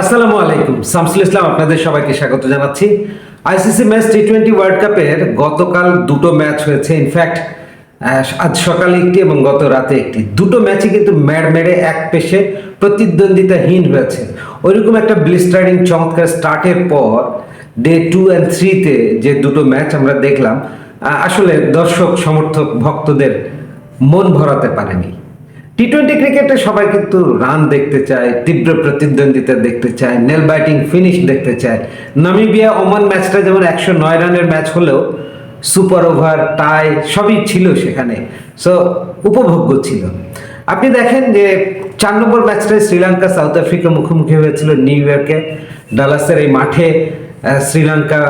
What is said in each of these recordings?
আসসালামু আলাইকুম। শামসুল ইসলাম, আপনাদের সবাইকে স্বাগত জানাচ্ছি। ICC match T twenty world কাপের গতকাল দুটো ম্যাচ হয়েছে। ইনফ্যাক্ট আজ সকালে একটি এবং গত রাতে একটি। দুটো ম্যাচই কিন্তু ম্যাড মেরে এক পেশে প্রতিদ্বন্দ্বিতাহীন হয়েছে। ওইরকম একটা ব্লিস্টারিং চমৎকার স্টার্টের পর ডে টু অ্যান্ড থ্রিতে যে দুটো ম্যাচ আমরা দেখলাম আসলে দর্শক, সমর্থক, ভক্তদের মন ভরাতে পারেনি। টি টোয়েন্টি ক্রিকেটে সবাই কিন্তু রান দেখতে চায়, তীব্র প্রতিদ্বন্দ্বিতা দেখতে চায় নেল ব্যাটিং ফিনিশ দেখতে চায়। নামিবিয়া ওমান ম্যাচটা যেমন একশো নয় রানের ম্যাচ হলেও সুপার ওভার টাই সবই ছিল সেখানে। সো উপভোগ্য ছিল। আপনি দেখেন যে চার নম্বর ম্যাচটায় শ্রীলঙ্কা সাউথ আফ্রিকা মুখোমুখি হয়েছিল নিউ ইয়র্কে ডালাসের এই মাঠে শ্রীলঙ্কা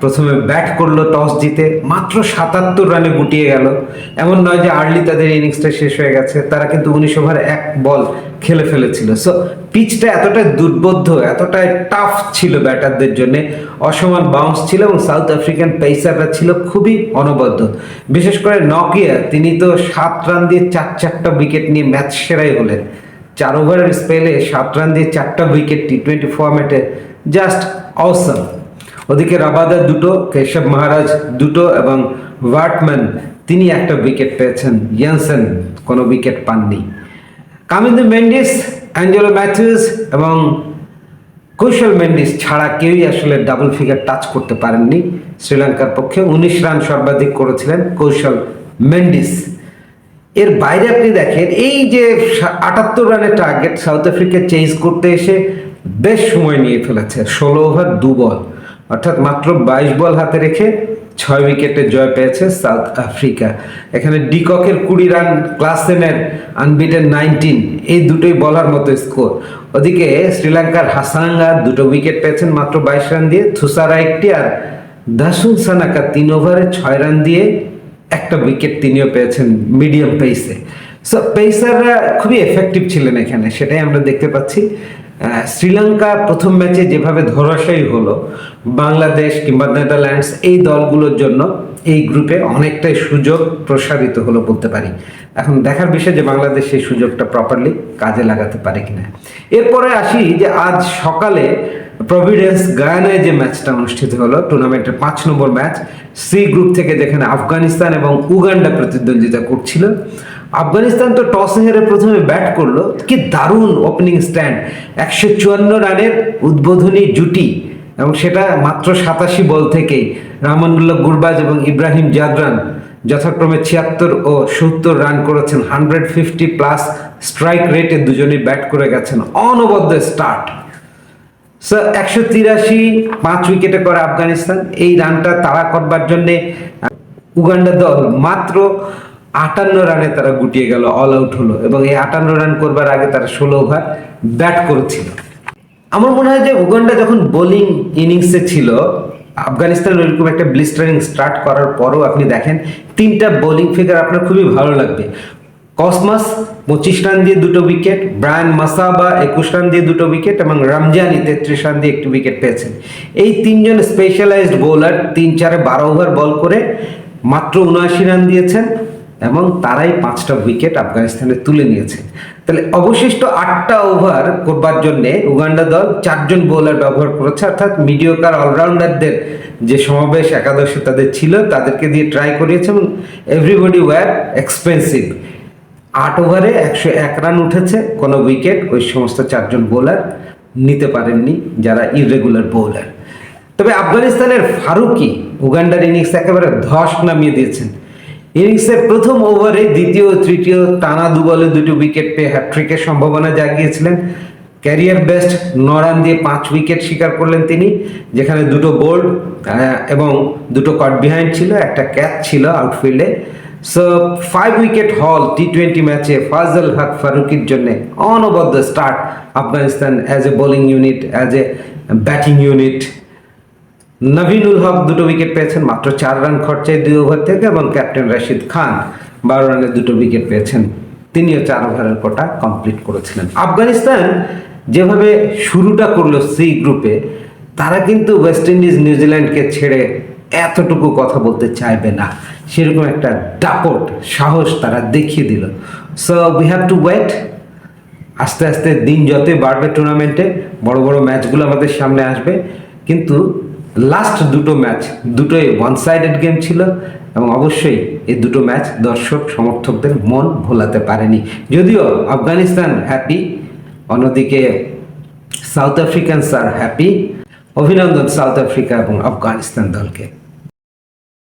প্রথমে ব্যাট করল টস জিতে। মাত্র সাতাত্তর রানে গুটিয়ে গেল। এমন নয় যে আর্লি তাদের ইনিংসটা শেষ হয়ে গেছে, তারা কিন্তু উনিশ ওভার এক বল খেলে ফেলেছিল। সো পিচটা এতটাই দুর্বোধ্য এতটাই টাফ ছিল ব্যাটারদের জন্য। অসমান বাউন্স ছিল এবং সাউথ আফ্রিকান পেসাররা ছিল খুবই অনবদ্য। বিশেষ করে নকিয়া তিনি তো সাত রান দিয়ে চার চারটা উইকেট নিয়ে ম্যাচ সেরাই হলেন। চার ওভারের স্পেলে সাত রান দিয়ে চারটা উইকেট টি টোয়েন্টি ফর্ম্যাটে জাস্ট অসম ওদিকে রাবাদা দুটো, কেশব মহারাজ দুটো এবং ওয়াটম্যান, তিনি একটা উইকেট পেয়েছেন। ইয়ানসেন কোনো উইকেট পাননি। কামিন্দু মেন্ডিস, অ্যাঞ্জেলো ম্যাথিউস এবং কৌশল মেন্ডিস ছাড়া কেউই আসলে ডাবল ফিগার টাচ করতে পারেননি শ্রীলঙ্কার পক্ষে। উনিশ রান সর্বাধিক করেছিলেন কৌশল মেন্ডিস। এর বাইরে আপনি দেখেন, এই যে আটাত্তর রানের টার্গেট সাউথ আফ্রিকা চেঞ্জ করতে এসে বেশ সময় নিয়ে ফেলেছে, ষোলো ওভার দু বল অর্থাৎ মাত্র বাইশ বল হাতে রেখে ছয় উইকেটে জয় পেয়েছে সাউথ আফ্রিকা। এখানে ডিককের কুড়ি রান, ক্লাসেনের আনবিটেন নাইনটিন, এই দুটোই বলার মতো স্কোর। ওদিকে শ্রীলঙ্কার হাসাঙ্গা দুটো উইকেট পেয়েছেন মাত্র বাইশ রান দিয়ে। থুসারা একটি আর দাসুন সানাকা তিন ওভারে ছয় রান দিয়ে একটা উইকেট তিনিও পেয়েছেন মিডিয়াম পেসে। সো পেসাররা খুবই এফেক্টিভ ছিলেন এখানে, সেটাই আমরা দেখতে পাচ্ছি। শ্রীলঙ্কা প্রথম ম্যাচে যেভাবে ধরাশায়ী হলো, বাংলাদেশ কিংবা নেদারল্যান্ডস, এই দলগুলোর জন্য এই গ্রুপে অনেকটাই সুযোগ প্রসারিত হলো বলতে পারি। এখন দেখার বিষয় যে বাংলাদেশ সেই সুযোগটা প্রপারলি কাজে লাগাতে পারে কিনা। এরপরে আসি যে আজ সকালে প্রভিডেন্স গায়ানায় যে ম্যাচটা অনুষ্ঠিত হলো টুর্নামেন্টের পাঁচ নম্বর ম্যাচ সি গ্রুপ থেকে যেখানে আফগানিস্তান এবং উগান্ডা প্রতিদ্বন্দ্বিতা করছিল আফগানিস্তান তো টসে হেরে প্রথমে ব্যাট করল। কি দারুণ ওপেনিং স্ট্যান্ড একশো চুয়ান্ন রানের উদ্বোধনী জুটি এবং সেটা মাত্র সাতাশি বল থেকেই। রামানুল্লাহ গুরবাজ এবং ইব্রাহিম জাদরান যথাক্রমে ছিয়াত্তর ও সত্তর রান করেছেন। হান্ড্রেড ফিফটি প্লাস স্ট্রাইক রেটে দুজনেই ব্যাট করে গেছেন। অনবদ্য স্টার্ট সো একশো তিরাশি পাঁচ উইকেটে করে আফগানিস্তান। এই রানটা তাড়া করবার জন্যে উগান্ডা দল মাত্র আটান্ন রানে তারা গুটিয়ে গেল অল আউট হলো। এবং এই আটান্ন রান করবার আগে তারা ষোলো ওভার ব্যাট করেছিল। আমার মনে হয় যে উগান্ডা যখন বোলিং ইনিংসে ছিল আফগানিস্তান ওইরকম একটা ব্লিস্টারিং স্টার্ট করার পরও আপনি দেখেন, তিনটা বোলিং ফিগার আপনার খুবই ভালো লাগবে। কসমাস, পঁচিশ রান দিয়ে দুটো উইকেট ব্রায়ান মাসাবা একুশ রান দিয়ে দুটো উইকেট এবং রমজানি তেত্রিশ রান দিয়ে একটি উইকেট পেয়েছেন। এই তিনজন স্পেশালাইজড বোলার তিন চারে বারো ওভার বল করে মাত্র উনআশি রান দিয়েছেন। এবং তারাই পাঁচটা উইকেট আফগানিস্তানে তুলে নিয়েছে। তাহলে অবশিষ্ট আটটা ওভার করবার জন্যে উগান্ডা দল চারজন বোলার ব্যবহার করেছে, অর্থাৎ মিডিওকার অলরাউন্ডারদের যে সমাবেশ একাদশে তাদের ছিল, তাদেরকে দিয়ে ট্রাই করিয়েছে এবং এভরিবডি ওয়ার এক্সপেন্সিভ আট ওভারে একশো এক রান উঠেছে, কোনো উইকেট ওই সমস্ত চারজন বোলার নিতে পারেননি যারা ইরেগুলার বোলার তবে আফগানিস্তানের ফারুকি উগান্ডার ইনিংস একেবারে ধস নামিয়ে দিয়েছেন। ইনিংসের প্রথম ওভারে দ্বিতীয়, তৃতীয় টানা দু বলে দুটি উইকেট পেয়ে হ্যাট্রিকের সম্ভাবনা জাগিয়েছিলেন। ক্যারিয়ার বেস্ট ন রান দিয়ে পাঁচ উইকেট শিকার করলেন তিনি, যেখানে দুটো বোল্ড এবং দুটো কট বিহাইন্ড ছিল, একটা ক্যাচ ছিল আউটফিল্ডে সো ফাইভ উইকেট হল টি টোয়েন্টি ম্যাচে ফাজল হক ফারুকির জন্য অনবদ্য start Afghanistan as a bowling unit as a batting unit Naveenul Haq দুটো উইকেট পেয়েছেন, মাত্র চার রান খরচায় দুই ওভার থেকে এবং ক্যাপ্টেন রাশিদ খান বারো রানে দুটো উইকেট পেয়েছেন। তিনিও চার ওভারের কোটা কমপ্লিট করেছিলেন। আফগানিস্তান যেভাবে শুরুটা করল সি গ্রুপে তারা কিন্তু ওয়েস্ট ইন্ডিজ নিউজিল্যান্ডকে ছেড়ে এতটুকু কথা বলতে চাইবে না। সেরকম একটা ডাপট সাহস তারা দেখিয়ে দিল। So we have to wait আস্তে আস্তে দিন যতই বাড়বে টুর্নামেন্টে বড় বড় ম্যাচগুলো আমাদের সামনে আসবে। কিন্তু লাস্ট দুটো ম্যাচ দুটোই ওয়ান সাইডেড গেম ছিল এবং অবশ্যই এই দুটো ম্যাচ দর্শক, সমর্থকদের মন ভোলাতে পারেনি। যদিও আফগানিস্তান হ্যাপি অন্যদিকে সাউথ আফ্রিকান স্যার হ্যাপি অভিনন্দন সাউথ আফ্রিকা এবং আফগানিস্তান দলকে।